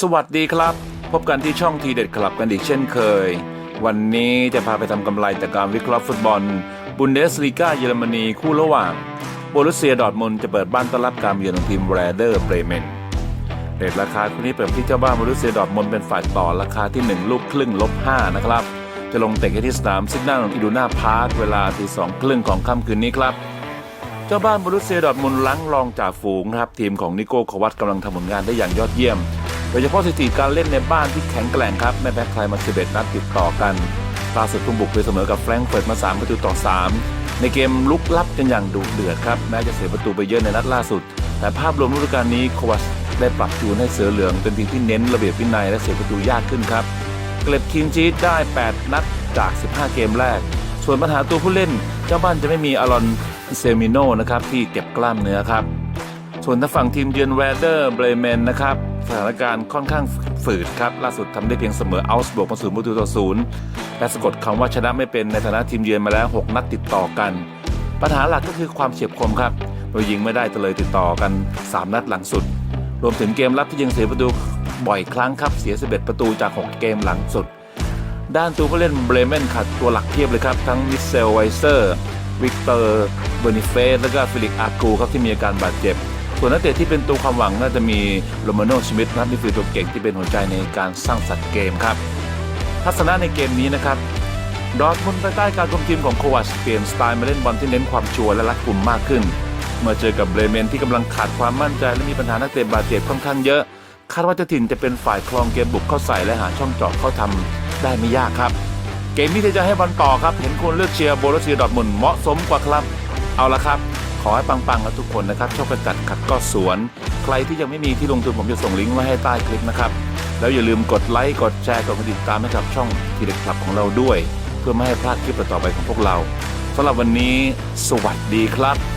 สวัสดีครับ พบกันที่ช่องทีเด็ดคลับกันอีกเช่นเคย วันนี้จะพาไปทำกำไรจากการวิเคราะห์ฟุตบอล บุนเดสลีกาเยอรมนีคู่ระหว่างโบรุสเซียดอร์ทมุนจะเปิดบ้านต้อนรับการเยือนของทีมแรเดอร์เบรเมนเรทราคาคู่นี้เปิดที่เจ้าบ้านโบรุสเซียดอร์ทมุนเป็นฝ่ายต่อราคาที่ 1 ลูกครึ่งลบ5นะครับ จะลงเตะที่สนามซิกนาของอิดูนาพาร์คเวลาตีสองครึ่งของค่ำคืนนี้ครับเจ้าบ้านบรุสเซียดอร์ทมุนล้างรองจากฝูงนะครับทีมของนิโก้ควัตกำลังทำผลงานได้อย่างยอดเยี่ยม ดยเฉพาะสถิติการเล่นในบ้านที่แข็งแกร่งครับไม่แพ้ใครมา 11 นัดติดต่อกันล่าสุดทุ่มบุกไปเสมอกับแฟรงก์เฟิร์ตมา 3 ประตูต่อ 3 ในเกมลุกลับกันอย่างดุเดือดครับ แม้จะเสียประตูไปเยอะในนัดล่าสุด แต่ภาพรวมฤดูกาลนี้โควัตได้ปรับจูนให้เสือเหลืองเป็นทีมที่เน้นระเบียบวินัยและเสียประตูยากขึ้นครับ เกล็ดคินชีได้ 8 นัดจาก 15 เกมแรก ส่วนปัญหาตัวผู้เล่น เจ้าบ้านจะไม่มีอารอนเซมิโนนะครับที่เก็บกล้ามเนื้อครับ ส่วนทางฝั่งทีมเยือนแวร์เดอร์เบรเมนนะครับ สถานการณ์ค่อนข้างฝืดครับ ล่าสุดทำได้เพียงเสมอเอัลส์บวกมาศูนย์ประตูต่อศูนย์และสะกดคำว่าชนะไม่เป็นในฐานะทีมเยือนมาแล้ว 6 นัดติดต่อกัน ปัญหาหลักก็คือความเฉียบคมครับโดยยิงไม่ได้เลยติดต่อกัน 3 นัดหลังสุด รวมถึงเกมรับที่ยิงเสียประตูบ่อยครั้งครับเสีย 11 ประตูจาก 6 เกมหลังสุด ด้านตัวผู้เล่นเบรเมนขาดตัวหลักเพียบเลยครับ ทั้งมิเซลไวเซอร์วิกเตอร์เบอร์นิเฟสและก็ฟิลิกอากูครับที่มีอาการบาดเจ็บ ส่วนนักเตะที่เป็นตัวความหวังน่าจะมีโรมาโนชมิดนะครับนี่คือตัวเก่งที่เป็นหัวใจในการสร้างสรรค์เกมครับทัศนะในเกมนี้นะครับดอทมุนภายใต้การคุมทีมของโควัชเปลี่ยนสไตล์มาเล่นบอลที่เน้นความชัวร์และรัดกุมมากขึ้น เมื่อเจอกับเบรเมนที่กำลังขาดความมั่นใจและมีปัญหานักเตะบาดเจ็บค่อนข้างเยอะ คาดว่าเจ้าถิ่นจะเป็นฝ่ายคลองเกมบุกเข้าใส่และหาช่องเจาะเข้าทำได้ไม่ยากครับ เกมนี้จะให้บอลต่อครับ เห็นคนเลือกเชียร์โบรเซียดอทมุนเหมาะสมกว่าครับ เอาละครับ ขอให้ปังๆ แล้วทุกคนนะครับชอบกระจัดขัดก็สวน ใครที่ยังไม่มีที่ลงทุนผมจะส่งลิงก์ไว้ให้ใต้คลิปนะครับ แล้วอย่าลืมกดไลค์กดแชร์กดกระดิ่งตามให้กับช่องทีเด็ดคลับของเราด้วย เพื่อไม่ให้พลาดคลิปต่อไปของพวกเราสำหรับวันนี้ สวัสดีครับ